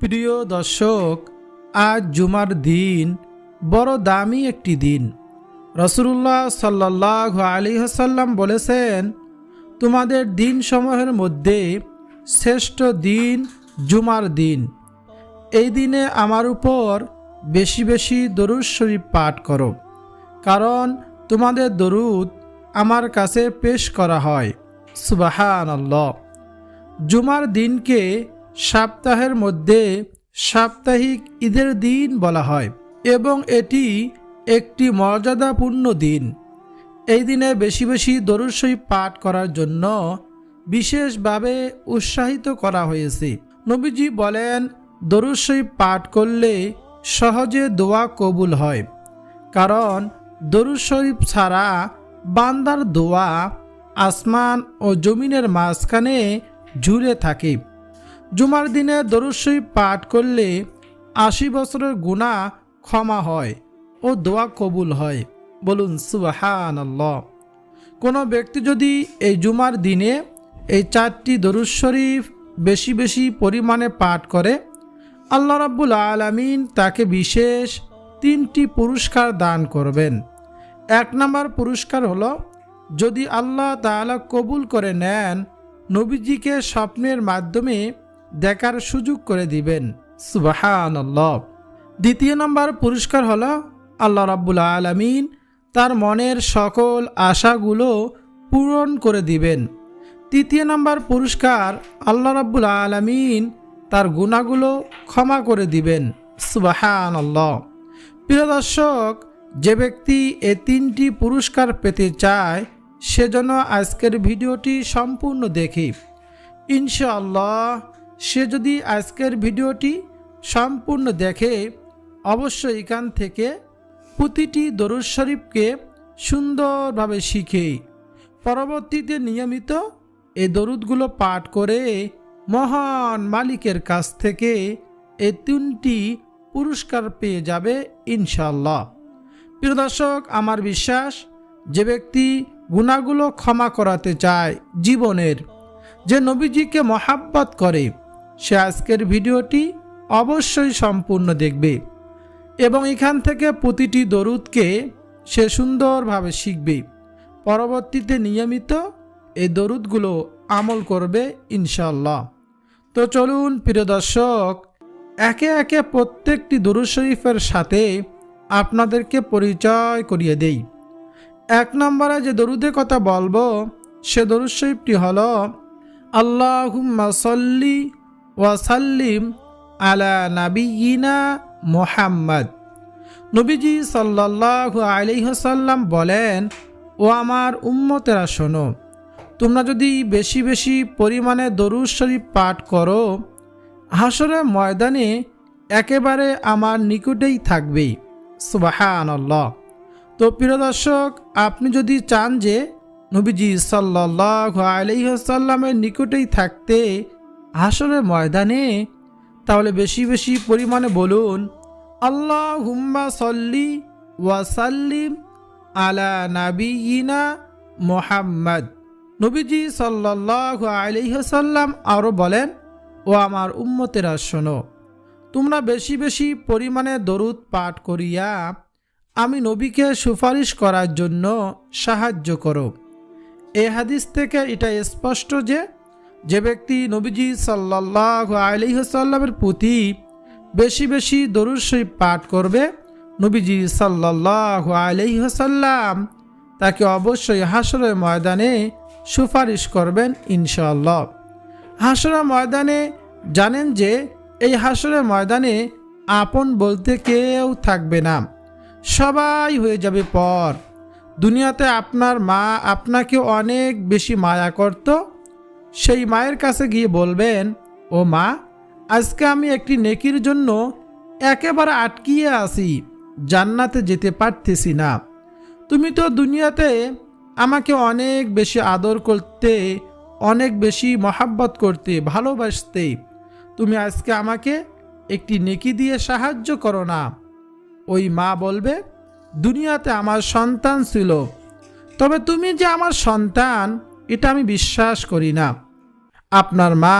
প্রিয় দর্শক, আজ জুমার দিন, বড় দামি একটি দিন। রসুল্লাহ সাল্লাহ আলী হাসাল্লাম বলেছেন, তোমাদের দিন সমূহের মধ্যে শ্রেষ্ঠ দিন জুমার দিন। এই দিনে আমার উপর বেশি বেশি দরুদ শরীফ পাঠ করো, কারণ তোমাদের দরুদ আমার কাছে পেশ করা হয়। সুবাহান জুমার দিনকে সপ্তাহের মধ্যে সাপ্তাহিক ঈদের দিন বলা হয় এবং এটি একটি মর্যাদাপূর্ণ দিন। এই দিনে বেশি বেশি শরীফ পাঠ করার জন্য বিশেষভাবে উৎসাহিত করা হয়েছে। নবীজি বলেন শরীফ পাঠ করলে সহজে দোয়া কবুল হয়। কারণ দরুদ শরীফ ছাড়া বান্দার দোয়া আসমান ও জমিনের মাঝখানে ঝুলে থাকে। জুমার দিনে দরুদ শরীফ পাঠ করলে আশি বছরের গুণা ক্ষমা হয় ও দোয়া কবুল হয়। বলুন সুবাহান কোনো ব্যক্তি যদি এই জুমার দিনে এই চারটি দরুদ শরীফ বেশি বেশি পরিমাণে পাঠ করে, আল্লাহ রাব্বুল আলমিন তাকে বিশেষ তিনটি পুরস্কার দান করবেন। এক নম্বর পুরস্কার হলো, যদি আল্লাহ তাআলা কবুল করে নেন, নবীজিকে স্বপ্নের মাধ্যমে দেখার সুযোগ করে দিবেন। সুবাহান দ্বিতীয় নম্বর পুরস্কার হলো আল্লাহ রাব্বুল আলমিন তার মনের সকল আশাগুলো পূরণ করে দিবেন। তৃতীয় নম্বর পুরস্কার আল্লাহ রাব্বুল আলমিন তার গুণাগুলো ক্ষমা করে দিবেন। সুবাহান প্রিয় দর্শক, যে ব্যক্তি এ তিনটি পুরস্কার পেতে চায় সেজন্য আজকের ভিডিওটি সম্পূর্ণ দেখি। ইনশাআল্লাহ সে যদি আজকের ভিডিওটি সম্পূর্ণ দেখে, অবশ্যই এখান থেকে প্রতিটি দরুদ শরীফকে সুন্দরভাবে শিখে। পরবর্তীতে নিয়মিত এই দরুদগুলো পাঠ করে মহান মালিকের কাছ থেকে এই তিনটি পুরস্কার পেয়ে যাবে ইনশাল্লাহ প্রিয় দর্শক, আমার বিশ্বাস, যে ব্যক্তি গুণাগুলো ক্ষমা করাতে চায় জীবনের, যে নবীজিকে মহাব্বত করে সে আজকের ভিডিওটি অবশ্যই সম্পূর্ণ দেখবে এবং এখান থেকে প্রতিটি দরুদকে সে সুন্দরভাবে শিখবে। পরবর্তীতে নিয়মিত এই দরুদগুলো আমল করবে ইনশাল্লাহ তো চলুন, প্রিয় দর্শক, একে একে প্রত্যেকটি দরুদ শরীফের সাথে আপনাদেরকে পরিচয় করিয়ে দেই। এক নম্বরে যে দরুদের কথা বলব, সে দরুদ শরীফটি হল, আল্লাহুম্মা সল্লি ওয়াসাল্লিম আলা নাবিয়িনা মোহাম্মদ। নবীজি সাল্লাহ আলিহাসাল্লাম বলেন, ও আমার উম্মতেরা, শোনো, তোমরা যদি বেশি বেশি পরিমাণে দরুদ শরীফ পাঠ করো হাসরের ময়দানে একেবারে আমার নিকটেই থাকবে। সুবাহানল্লাহ। তো প্রিয় দর্শক, আপনি যদি চান যে নবীজি সাল্লাহ আলহিহাসাল্লামের নিকটেই থাকতে হাসরের ময়দানে? তাহলে বেশি বেশি পরিমাণে বলুন আল্লাহ হুম্মা সল্লি ওয়াসাল্লিম আলা নাবিয়িনা মোহাম্মদ। নবীজি সাল্লাহ আলহিহাসাল্লাম আরও বলেন, ও আমার উম্মতেরা, শোনো, তোমরা বেশি বেশি পরিমাণে দরুদ পাঠ করিয়া আমি নবীকে সুপারিশ করার জন্য সাহায্য করো। এ হাদিস থেকে এটা স্পষ্ট যে যে ব্যক্তি নবীজি সাল্লাহ আলিহাসাল্লামের প্রতি বেশি বেশি শরীফ পাঠ করবে, নবীজি সাল্লাহ আলিহাসাল্লাম তাকে অবশ্যই হাসরের ময়দানে সুপারিশ করবেন ইনশাল্লাহ হাসরের ময়দানে জানেন যে এই হাসরের ময়দানে আপন বলতে কেউ থাকবে না। সবাই হয়ে যাবে পর। দুনিয়াতে আপনার মা আপনাকে অনেক বেশি মায়া করত। সেই মায়ের কাছে গিয়ে বলবেন, ও মা, আজকে আমি একটি নেকির জন্য একেবারে আটকিয়ে আসি জান্নাতে যেতে পারতেছি না। তুমি তো দুনিয়াতে আমাকে অনেক বেশি আদর করতে, অনেক বেশি মহাব্বত করতে ভালোবাসতে। তুমি আজকে আমাকে একটি নেকি দিয়ে সাহায্য করো না। ওই মা বলবে, দুনিয়াতে আমার সন্তান ছিল। তবে তুমি যে আমার সন্তান এটা আমি বিশ্বাস করি না। আপনার মা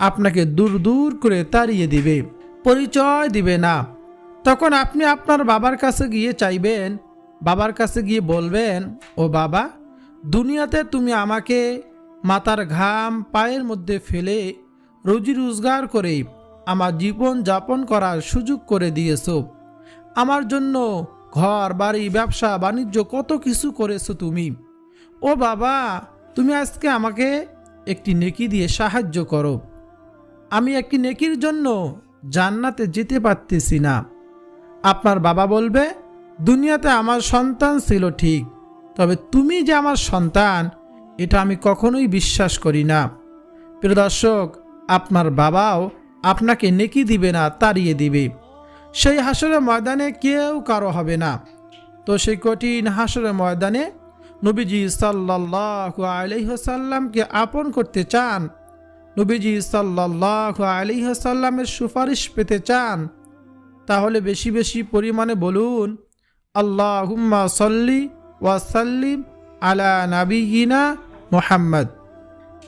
আপনাকে দূর দূর করে তাড়িয়ে দিবে, পরিচয় দিবে না। তখন আপনি আপনার বাবার কাছে গিয়ে চাইবেন, বাবার কাছে গিয়ে বলবেন, ও বাবা, দুনিয়াতে তুমি আমাকে মাথার ঘাম পায়ের মধ্যে ফেলে রুজি রোজগার করে আমার জীবন যাপন করার সুযোগ করে দিয়েছ। আমার জন্য ঘর, বাড়ি, ব্যবসা, বাণিজ্য কত কিছু করেছ তুমি। ও বাবা তুমি আজকে আমাকে একটি নেকি দিয়ে সাহায্য করো। আমি একটি নেকির জন্য জান্নাতে যেতে পারতেছি না। আপনার বাবা বলবে, দুনিয়াতে আমার সন্তান ছিল ঠিক, তবে তুমি যে আমার সন্তান, এটা আমি কখনোই বিশ্বাস করি না। প্রিয় দর্শক, আপনার বাবাও আপনাকে নেকি দিবে না, তাড়িয়ে দিবে। সেই হাসরের ময়দানে কেউ কারও হবে না। তো সেই কঠিন হাসরের ময়দানে নবীজি সাল্লাহ আলহ্লামকে আপন করতে চান। নবীজি সাল্লাহ আলিহাসাল্লামের সুপারিশ পেতে চান। তাহলে বেশি বেশি পরিমাণে বলুন আল্লাহ হুম্মা সল্লি ওয়াসাল্লিম আলা নাবিগিনা মোহাম্মদ।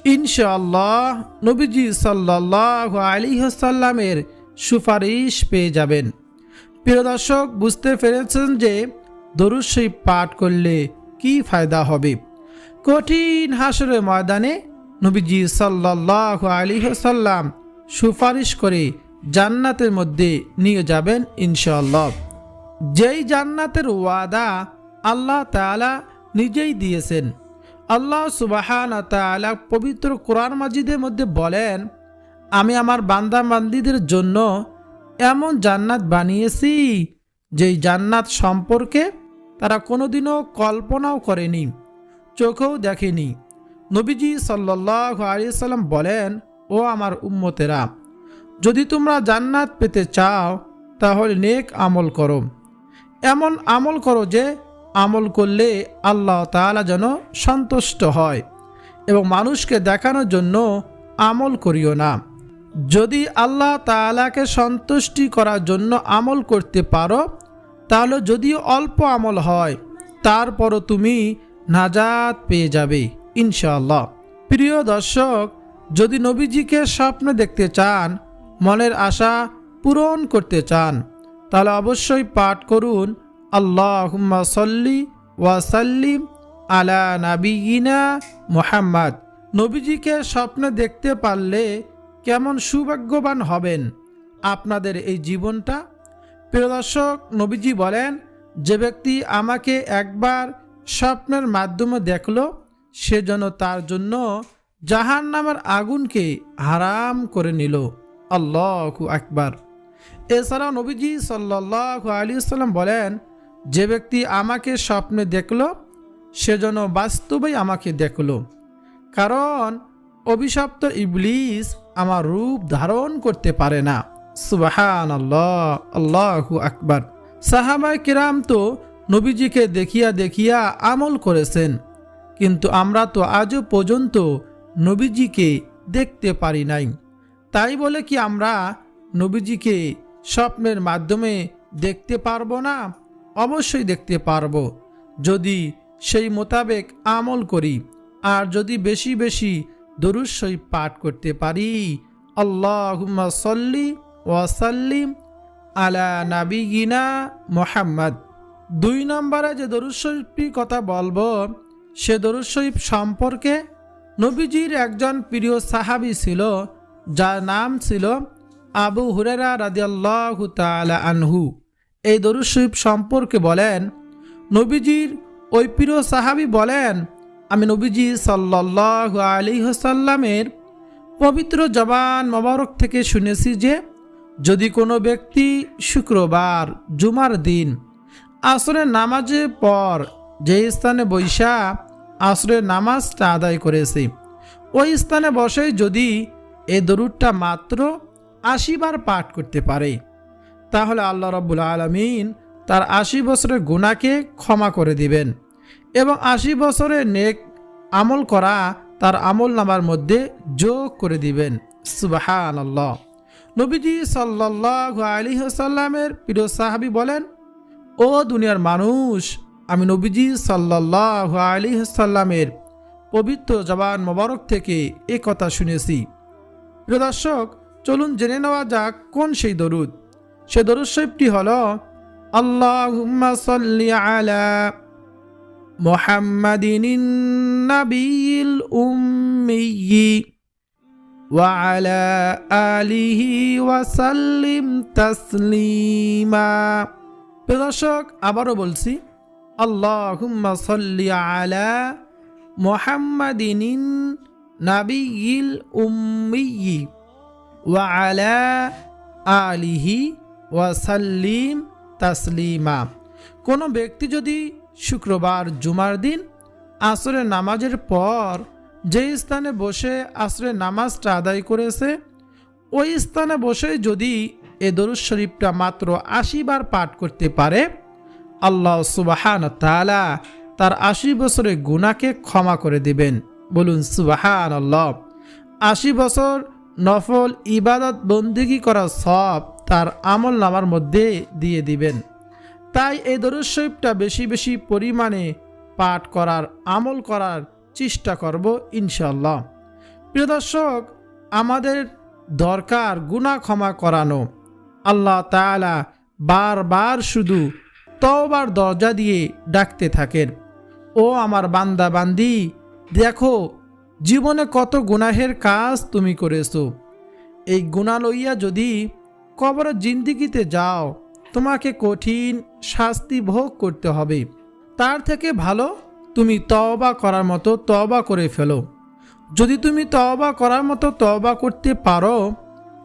ইনশাআল্লাহ নবীজি সাল্লাহ আলিহাসাল্লামের সুপারিশ পেয়ে যাবেন। প্রিয় দর্শক, বুঝতে পেরেছেন যে দরুদ শরীফ পাঠ করলে কি ফায়দা হবে? কঠিন হাসরের ময়দানে নবীজি সাল্লাহ আলী সাল্লাম সুপারিশ করে জান্নাতের মধ্যে নিয়ে যাবেন ইনশাল্লাহ যেই জান্নাতের ওয়াদা আল্লাহ তাআলা নিজেই দিয়েছেন। আল্লাহ সুবাহান তাআলা পবিত্র কোরআন মাজিদের মধ্যে বলেন, আমি আমার বান্দা বান্দিদের জন্য এমন জান্নাত বানিয়েছি, যেই জান্নাত সম্পর্কে তারা কোনোদিনও কল্পনাও করেনি, চোখেও দেখেনি। নবীজি সাল্লাহ আলিয়াল্লাম বলেন, ও আমার উম্মতেরা, যদি তোমরা জান্নাত পেতে চাও, তাহলে নেক আমল করো। এমন আমল করো যে আমল করলে আল্লাহ তাআলা যেন সন্তুষ্ট হয় এবং মানুষকে দেখানোর জন্য আমল করিও না। যদি আল্লাহ তাআলাকে সন্তুষ্টি করার জন্য আমল করতে পারো তাহলে যদিও অল্প আমল হয়, তারপরও তুমি নাজাত পেয়ে যাবে, ইনশাআল্লাহ। প্রিয় দর্শক, যদি নবীজিকে স্বপ্ন দেখতে চান, মনের আশা পূরণ করতে চান, তাহলে অবশ্যই পাঠ করুন আল্লাহ সল্লি ওয়াসাল্লিম আলা নাবিগিনা মোহাম্মদ। নবীজিকে স্বপ্নে দেখতে পারলে কেমন সৌভাগ্যবান হবেন আপনাদের এই জীবনটা? প্রিয় দর্শক, নবীজি বলেন, যে ব্যক্তি আমাকে একবার স্বপ্নের মাধ্যমে দেখল, সে যেন তার জন্য জাহান নামের আগুনকে হারাম করে নিল। আল্লাহ আকবার। এছাড়াও নবীজি সাল্লাহ আলী সাল্লাম বলেন, যে ব্যক্তি আমাকে স্বপ্নে দেখল, সে যেন বাস্তবেই আমাকে দেখল। কারণ অভিশপ্ত ইবলিস আমার রূপ ধারণ করতে পারে না। সুবাহান আল্লাহ আল্লাহু আকবার। সাহাবাই কিরাম তো নবীজিকে দেখিয়া দেখিয়া আমল করেছেন, কিন্তু আমরা তো আজও পর্যন্ত নবীজিকে দেখতে পারি নাই। তাই বলে কি আমরা নবীজিকে স্বপ্নের মাধ্যমে দেখতে পারব না? অবশ্যই দেখতে পারব। যদি সেই মোতাবেক আমল করি, আর যদি বেশি বেশি দরুসই পাঠ করতে পারি, আল্লাহুম্মা সল্লি ওয়াসাল্লিম আলা নাবিগিনা মোহাম্মদ। দুই নম্বরে যে দরুদ শরীফটির কথা বলব, সে দরুদ শরীফ সম্পর্কে নবীজির একজন প্রিয় সাহাবি ছিল, যার নাম ছিল আবু হুরেরা রাদিয়াল্লাহু তাআলা আনহু। এই দরুদ শরীফ সম্পর্কে বলেন, নবীজির ওই প্রিয় সাহাবি বলেন, আমি নবীজি সাল্লাহ আলী সাল্লামের পবিত্র জবান মোবারক থেকে শুনেছি যে যদি কোনো ব্যক্তি শুক্রবার, জুমার দিন আসরের নামাজের পর যে স্থানে বৈশা আসরের নামাজটা আদায় করেছে, ওই স্থানে বসেই যদি এ দরুদটা মাত্র আশিবার পাঠ করতে পারে, তাহলে আল্লাহ রব্বুল আলমিন তার আশি বছরের গুণাকে ক্ষমা করে দিবেন এবং আশি বছরের নেক আমল করা তার আমল নামার মধ্যে যোগ করে দিবেন। সুবাহান আল্লাহ নবীজি সাল্লাহ আলী সাল্লামের প্রিয় সাহাবি বলেন, ও দুনিয়ার মানুষ, আমি নবীজি সাল্লাহ আলী সাল্লামের পবিত্র জবান মোবারক থেকে এ কথা শুনেছি। প্রিয় দর্শক, চলুন জেনে নেওয়া যাক কোন সেই দরুদ। সে দরুদ শরীফটি হল সাল্লি আলা وعلى آله وسلم تسليما দর্শক আবারও বলছি আল্লাহুম্মা সাল্লি আলা মুহাম্মাদিন নাবিয়িল উম্মিয়্যি ওয়া আলা আলিহি ওয়াসাল্লিম তাসলিমা কোনো ব্যক্তি যদি শুক্রবার জুমার দিন আসরের নামাজের পর যে স্থানে বসে আসরের নামাজটা আদায় করেছে, ওই স্থানে বসে যদি এ দরুদ শরীফটা মাত্র আশি বার পাঠ করতে পারে, আল্লাহ সুবাহান তালা তার আশি বছরের গুণাকে ক্ষমা করে দিবেন। বলুন সুবাহান আল্লাহ আশি বছর নফল ইবাদত বন্দিগি করা সব তার আমল নামার মধ্যে দিয়ে দিবেন। তাই এই দরুদ শরীফটা বেশি বেশি পরিমাণে পাঠ করার, আমল করার চেষ্টা করব ইনশাল্লাহ প্রিয় দর্শক, আমাদের দরকার গুণা ক্ষমা করানো। আল্লাহ তাআলা বারবার শুধু তওবার দরজা দিয়ে ডাকতে থাকেন। ও আমার বান্দা বান্দি দেখো জীবনে কত গুনাহের কাজ তুমি করেছ। এই গুণা লইয়া যদি কবর জিন্দিগিতে যাও, তোমাকে কঠিন শাস্তি ভোগ করতে হবে। তার থেকে ভালো তুমি তওবা করার মতো তওবা করে ফেলো। যদি তুমি তওবা করার মতো তওবা করতে পারো,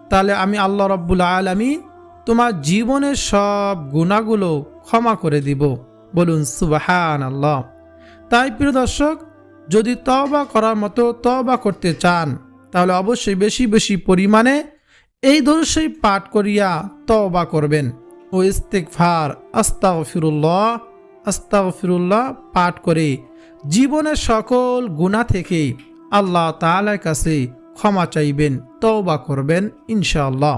তাহলে আমি আল্লাহ রব্বুল আলমী তোমার জীবনের সব গুণাগুলো ক্ষমা করে দিব। বলুন সুবাহান আল্লাহ তাই প্রিয় দর্শক, যদি তওবা করার মতো তওবা করতে চান, তাহলে অবশ্যই বেশি বেশি পরিমাণে এই দর্শই পাঠ করিয়া তওবা করবেন। ও ইস্তেকফার আস্তাগ ফিরুল্লাহ আস্তাগ ফিরুল্লাহ পাঠ করে জীবনের সকল গুণা থেকে আল্লাহ তাআলার কাছে ক্ষমা চাইবেন, তওবা করবেন ইনশাআল্লাহ।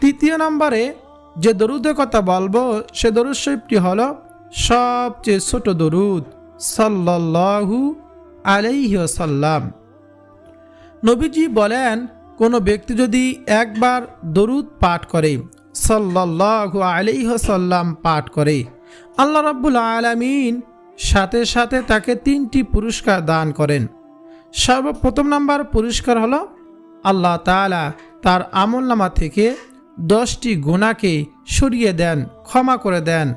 তৃতীয় নম্বরে যে দরুদের কথা বলব, সে দরুদ শরীফটি হল সবচেয়ে ছোট দরুদ সাল্লাল্লাহু আলাইহি সাল্লাম নবীজি বলেন, কোনো ব্যক্তি যদি একবার দরুদ পাঠ করে, সাল্লাল্লাহু আলাইহি সাল্লাম পাঠ করে আল্লাহ রাব্বুল আলামিন সাথে সাথে তাকে তিনটি পুরস্কার দান করেন। সর্বপ্রথম নাম্বার পুরস্কার হলো আল্লাহ তাআলা তার আমলনামা থেকে দশটি গুণাকে সরিয়ে দেন, ক্ষমা করে দেন।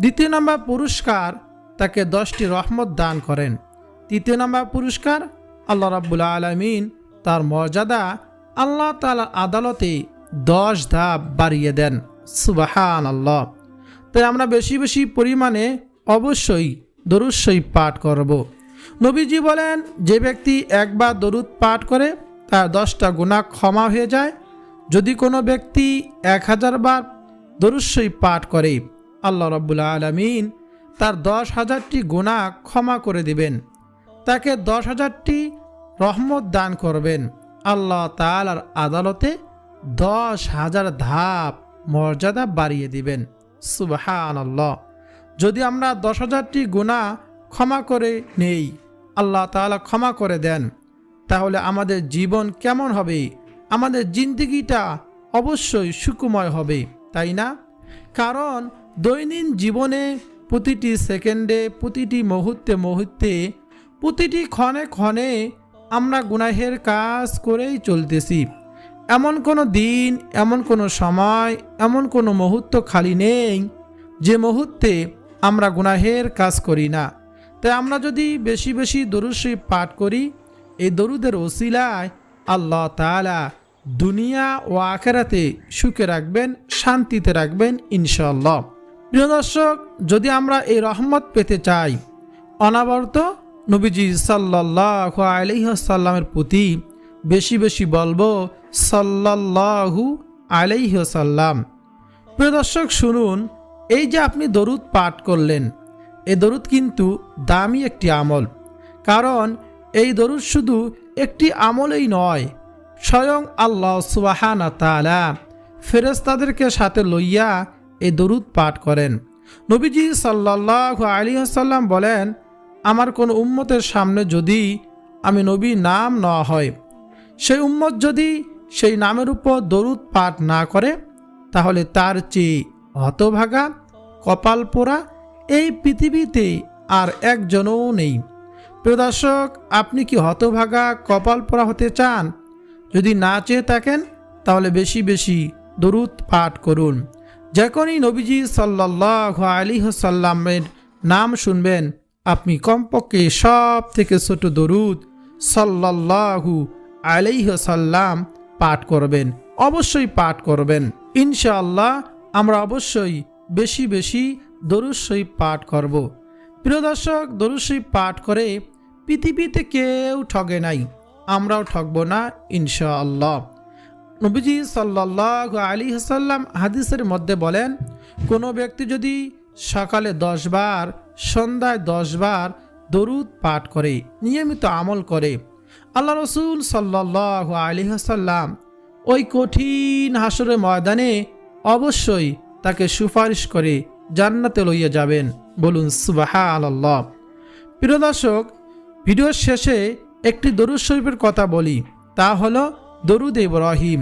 দ্বিতীয় নম্বর পুরস্কার তাকে দশটি রহমত দান করেন। তৃতীয় নাম্বার পুরস্কার আল্লাহ রাব্বুল আলমিন তার মর্যাদা আল্লাহ তালার আদালতে দশ ধাপ বাড়িয়ে দেন। সুবাহান আল্লাহ তাই আমরা বেশি বেশি পরিমাণে অবশ্যই দরুদসই পাঠ করব। নবীজি বলেন, যে ব্যক্তি একবার দরুদ পাঠ করে, তার দশটা গুণা ক্ষমা হয়ে যায়। যদি কোনো ব্যক্তি এক হাজার বার দরুদসই পাঠ করে, আল্লাহ রব্বুল্লা আলমিন তার দশ হাজারটি গুণা ক্ষমা করে দিবেন। তাকে দশ হাজারটি রহমত দান করবেন। আল্লাহ তালার আদালতে দশ হাজার ধাপ মর্যাদা বাড়িয়ে দিবেন। সুবাহান যদি আমরা দশ হাজারটি গুণা ক্ষমা করে নেই, আল্লাহ তাআলা ক্ষমা করে দেন, তাহলে আমাদের জীবন কেমন হবে? আমাদের জিন্দগিটা অবশ্যই সুকুময় হবে, তাই না? কারণ দৈনিক জীবনে প্রতিটি সেকেন্ডে, প্রতিটি মুহূর্তে মুহূর্তে, প্রতিটি ক্ষণে ক্ষণে আমরা গুনাহের কাজ করেই চলতেছি। এমন কোনো দিন, এমন কোনো সময়, এমন কোনো মুহূর্ত খালি নেই যে মুহূর্তে আমরা গুনাহের কাজ করি না। তাই আমরা যদি বেশি বেশি দরুদ শরীফ পাঠ করি, এই দরুদের ওসিলায় আল্লাহ তাআলা দুনিয়া ও আখেরাতে সুখে রাখবেন, শান্তিতে রাখবেন ইনশাল্লাহ প্রিয় দর্শক, যদি আমরা এই রহমত পেতে চাই, অনাবর্ত নবীজি সাল্লাহ আলহ্লামের প্রতি বেশি বেশি বলব সাল্লাহু আলাইহসাল্লাম প্রিয় দর্শক, শুনুন, এই যে আপনি দরুদ পাঠ করলেন এই দরুদ কিন্তু দামি একটি আমল। কারণ এই দরুদ শুধু একটি আমলেই নয়, স্বয়ং আল্লাহ সুবাহানা তালা ফেরেস্তাদেরকে সাথে লইয়া এই দরুদ পাঠ করেন। নবীজি সাল্লাহ আলী আসাল্লাম বলেন, আমার কোন উম্মতের সামনে যদি আমি নবী নাম নেওয়া হয়, সেই উম্মত যদি সেই নামের উপর দরুদ পাঠ না করে, তাহলে তার চেয়ে হতভাগা, কপাল পোড়া এই পৃথিবীতে আর একজনও নেই। প্রিয় দর্শক আপনি কি হতভাগা, কপাল পোড়া হতে চান? যদি না চেয়ে থাকেন, তাহলে বেশি বেশি দরুদ পাঠ করুন। যখনই নবীজি সাল্লাহ আলী সাল্লামের নাম শুনবেন, আপনি কমপক্ষে সব থেকে ছোট দরুদ সাল্লাহু আলাইহ সাল্লাম পাঠ করবেন, অবশ্যই পাঠ করবেন। ইনশাআল্লাহ আমরা অবশ্যই বেশি বেশি দরুসই পাঠ করব। প্রিয় দর্শক শরীফ পাঠ করে পৃথিবীতে কেউ ঠগে নাই, আমরাও ঠকবো না ইনশাআল্লাহ। নবীজি সাল্লাহ আলী হাসাল্লাম হাদিসের মধ্যে বলেন, কোনো ব্যক্তি যদি সকালে দশ বার, সন্ধ্যায় দশ বার দরুদ পাঠ করে, নিয়মিত আমল করে আল্লাহ রসুল সাল্লাহ আলী হাসাল্লাম ওই কঠিন হাসরের ময়দানে অবশ্যই তাকে সুপারিশ করে জান্নাতে লইয়া যাবেন। বলুন সুবাহা আল্লাহ প্রিয় দর্শক, ভিডিওর শেষে একটি দরুদ শরীফের কথা বলি, তা হলো দরুদ ইব্রাহিম।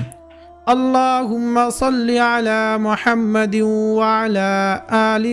আল্লাহুম্মা সাল্লি আলা মুহাম্মাদিন ওয়া আলা আলি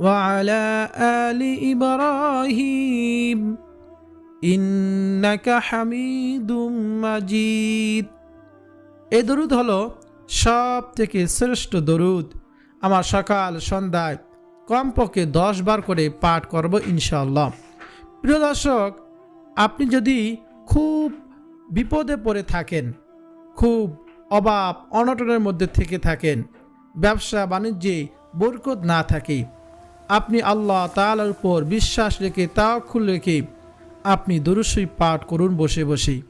وعلى آل إبراهيم ইন্নাকা হামিদুম মাজিদ এই দরুদ হলো সব থেকে শ্রেষ্ঠ দরুদ আমার সকাল সন্ধ্যায় কমপক্ষে দশ বার করে পাঠ করব ইনশাআল্লাহ প্রিয় দর্শক আপনি যদি খুব বিপদে পড়ে থাকেন খুব অভাব অনটনের মধ্যে থেকে থাকেন ব্যবসা বাণিজ্যে বরকত না থাকে আপনি আল্লাহ তালার উপর বিশ্বাস রেখে তাওয়াক্কুল রেখে আপনি দরুসই পাঠ করুন বসে বসে।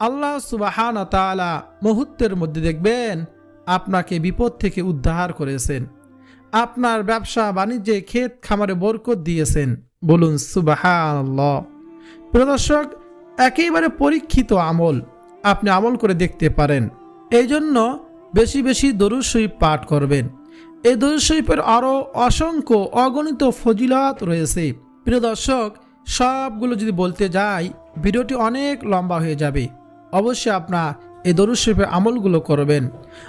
আল্লাহ সুবাহান তালা মুহূর্তের মধ্যে দেখবেন আপনাকে বিপদ থেকে উদ্ধার করেছেন। আপনার ব্যবসা বাণিজ্যে ক্ষেত খামারে বরকত দিয়েছেন। বলুন সুবাহান প্রদর্শক একেবারে পরীক্ষিত আমল আপনি আমল করে দেখতে পারেন। এই জন্য বেশি বেশি শরীফ পাঠ করবেন। এই দরুদ শরীফের আরও অসংখ্য অগণিত ফজিলত রয়েছে। প্রিয় দর্শক, সবগুলো যদি বলতে যাই, ভিডিওটি অনেক লম্বা হয়ে যাবে। অবশ্যই আপনার এই দরুদ শরীফের আমলগুলো করবেন।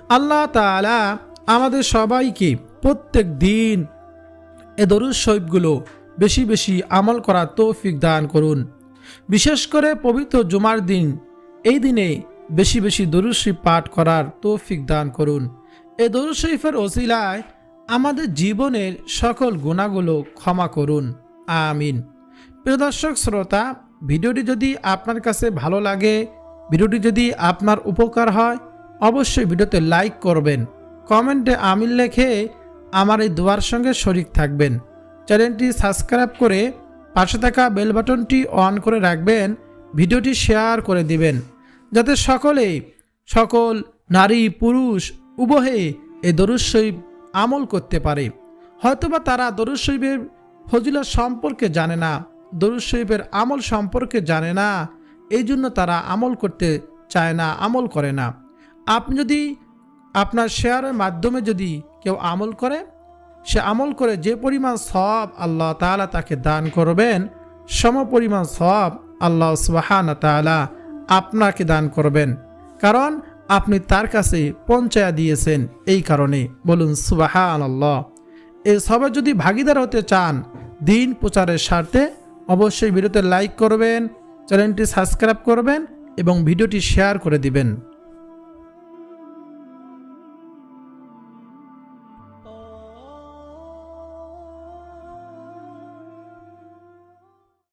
আল্লাহ তালা আমাদের সবাইকে প্রত্যেক দিন এ দরুদ শরীফগুলো বেশি বেশি আমল করার তৌফিক দান করুন। বিশেষ করে পবিত্র জুমার দিন, এই দিনে বেশি বেশি দরুদ শরীফ পাঠ করার তৌফিক দান করুন। এ দরুদ শরীফের ওসিলায় আমাদের জীবনের সকল গুণাগুলো ক্ষমা করুন। আমিন। প্রিয় দর্শক, শ্রোতা, ভিডিওটি যদি আপনার কাছে ভালো লাগে, ভিডিওটি যদি আপনার উপকার হয়, অবশ্যই ভিডিওতে লাইক করবেন। কমেন্টে আমিন লেখে আমার এই দোয়ার সঙ্গে শরিক থাকবেন। চ্যানেলটি সাবস্ক্রাইব করে পাশে থাকা বেল বাটনটি অন করে রাখবেন, ভিডিওটি শেয়ার করে দিবেন। যাতে সকলে সকল নারী, পুরুষ উভয়ে এই দরুদ আমল করতে পারে। হয়তোবা তারা দরুদ ফজিলত সম্পর্কে জানে না, দরুদ আমল সম্পর্কে জানে না এই জন্য তারা আমল করতে চায় না, আমল করে না। আপনি যদি আপনার শেয়ারের মাধ্যমে যদি কেউ আমল করে, সে আমল করে যে পরিমাণ সব আল্লাহ তালা তাকে দান করবেন, সম পরিমাণ সব আল্লাহ সুবাহান তালা আপনাকে দান করবেন। কারণ আপনি তার কাছে পঞ্চায়া দিয়েছেন এই কারণে। বলুন সুবাহান আল্লাহ এই সবাই যদি ভাগিদার হতে চান, দিন প্রচারের স্বার্থে অবশ্যই ভিডিওতে লাইক করবেন, চ্যানেলটি সাবস্ক্রাইব করবেন এবং ভিডিওটি শেয়ার করে দিবেন।